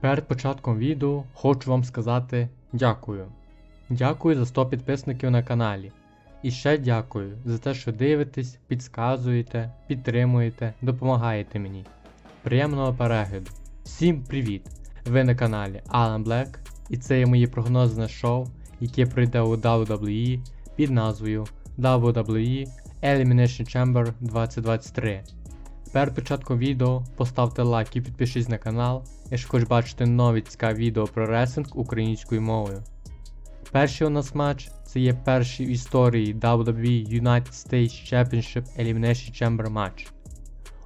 Перед початком відео хочу вам сказати дякую. Дякую за 100 підписників на каналі. І ще дякую за те, що дивитесь, підказуєте, підтримуєте, допомагаєте мені. Приємного перегляду. Всім привіт! Ви на каналі Alan Black, і це є мої прогнози на шоу, яке пройде у WWE під назвою WWE Elimination Chamber 2023. Перед початком відео поставте лайк і підпишись на канал, якщо хочеш бачити нові цікаві відео про ресинг українською мовою. Перший у нас матч це є перший в історії WWE United States Championship Elimination Chamber матч.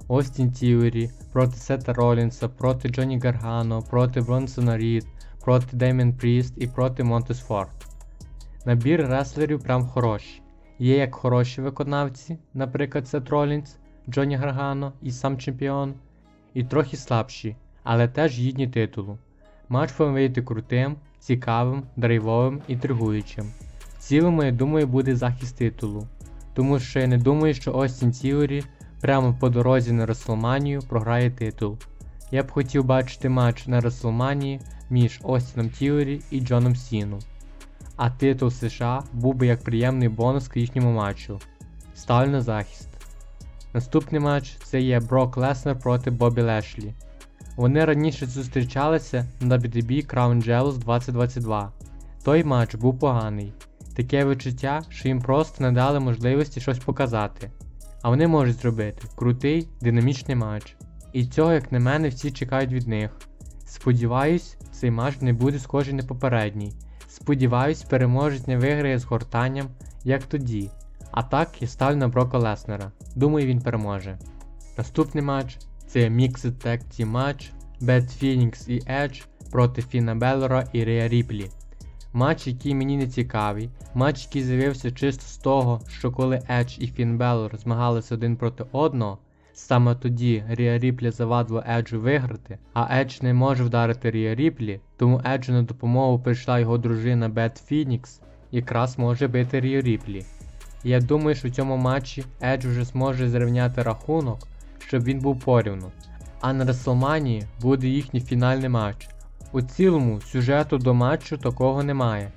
Остін Тіурі проти Сета Ролінса, проти Джонні Гаргано, проти Бронсона Рід, проти Деймен Пріст і проти Монтес Форд. Набір реслерів прям хороший. Є як хороші виконавці, наприклад, Сет Ролінс, Джонні Гаргано і сам чемпіон, і трохи слабші, але теж гідні титулу. Матч повинен вийти крутим, цікавим, драйвовим і інтригуючим. В цілому, я думаю, буде захист титулу, тому що я не думаю, що Остін Тіорі прямо по дорозі на Реслманію програє титул. Я б хотів бачити матч на Реслманії між Остіном Тіорі і Джоном Сіну. А титул США був би як приємний бонус к їхньому матчу. Ставлю на захист. Наступний матч це є Брок Леснер проти Бобі Лешлі. Вони раніше зустрічалися на WWE Crown Jewels 2022. Той матч був поганий. Таке відчуття, що їм просто не дали можливості щось показати. А вони можуть зробити крутий, динамічний матч. І цього, як на мене, всі чекають від них. Сподіваюсь, цей матч не буде схожий на попередній. Сподіваюсь, переможець не виграє з гортанням, як тоді. А так я ставлю на Брока Леснера. Думаю, він переможе. Наступний матч це Mixed Tag Team матч Bad Phoenix і Edge проти Фіна Беллера і Рея Ріплі. Матч, який мені не цікавий, матч, який з'явився чисто з того, що коли Edge і Фін Беллер змагалися один проти одного, саме тоді Рія Ріплі завадило Еджу виграти, а Едж не може вдарити Рія Ріплі, тому Еджу на допомогу прийшла його дружина Бет Фінікс, якраз може бити Рію Ріплі. Я думаю, що в цьому матчі Едж вже зможе зрівняти рахунок, щоб він був порівну. А на Реслманії буде їхній фінальний матч. У цілому сюжету до матчу такого немає.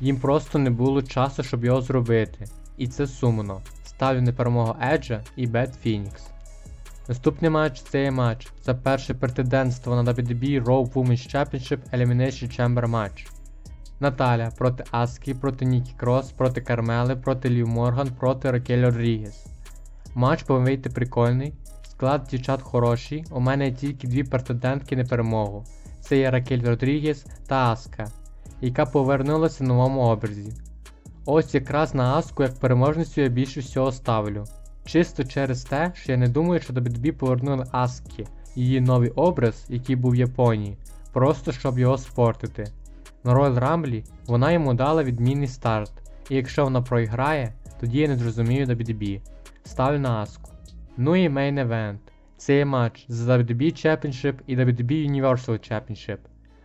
Їм просто не було часу, щоб його зробити. І це сумно. Ставлю на перемогу Еджа і Бет Фінікс. Наступний матч це є матч за перше претендентство на WWE Raw Women's Championship Elimination Chamber матч. Наталя проти Аскі, проти Нікі Крос, проти Кармели, проти Лів Морган, проти Ракель Родрігес. Матч повинен вийти прикольний. Склад дівчат хороший. У мене тільки дві претендентки на перемогу. Це є Ракель Родрігес та Аска, яка повернулася в новому образі. Ось якраз на Аску як переможницю я більше всього ставлю. Чисто через те, що я не думаю, що до WWE повернули Аскі її новий образ, який був в Японії, просто щоб його спортити. На Royal Rumble вона йому дала відмінний старт, і якщо вона проіграє, тоді я не зрозумію WWE. Ставлю на Аску. Ну і Main Event. Це є матч за WWE Championship і WWE Universal Championship.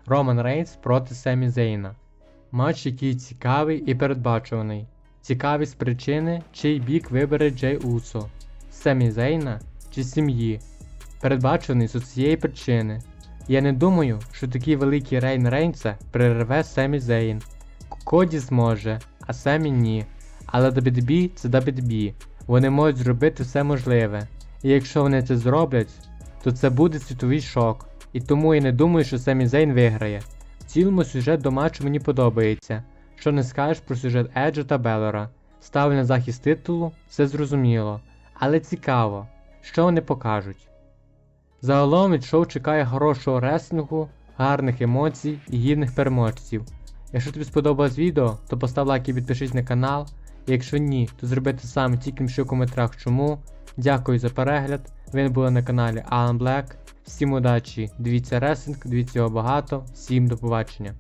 Роман Рейнс проти Семі Зейна. Матч, який цікавий і передбачуваний. Цікавий з причини, чий бік вибере Джей Усо. Семі Зейна чи сім'ї. Передбачений з цієї причини. Я не думаю, що такий великий рейн Рейнса перерве Семі Зейн. Коді зможе, а Семі ні. Але WWE це WWE. Вони можуть зробити все можливе. І якщо вони це зроблять, то це буде світовий шок. І тому я не думаю, що Семі Зейн виграє. В цілому сюжет до матчу мені подобається. Що не скажеш про сюжет Еджа та Беллера. Ставлю на захист титулу, все зрозуміло. Але цікаво, що вони покажуть. Загалом від шоу чекає хорошого реслінгу, гарних емоцій і гідних переможців. Якщо тобі сподобалось відео, то постав лайк і підпишись на канал. І якщо ні, то зроби те саме, тільки що в коментарях чому. Дякую за перегляд. Ви були на каналі Alan Black. Всім удачі, дивіться реслінг, дивіться його багато, всім до побачення.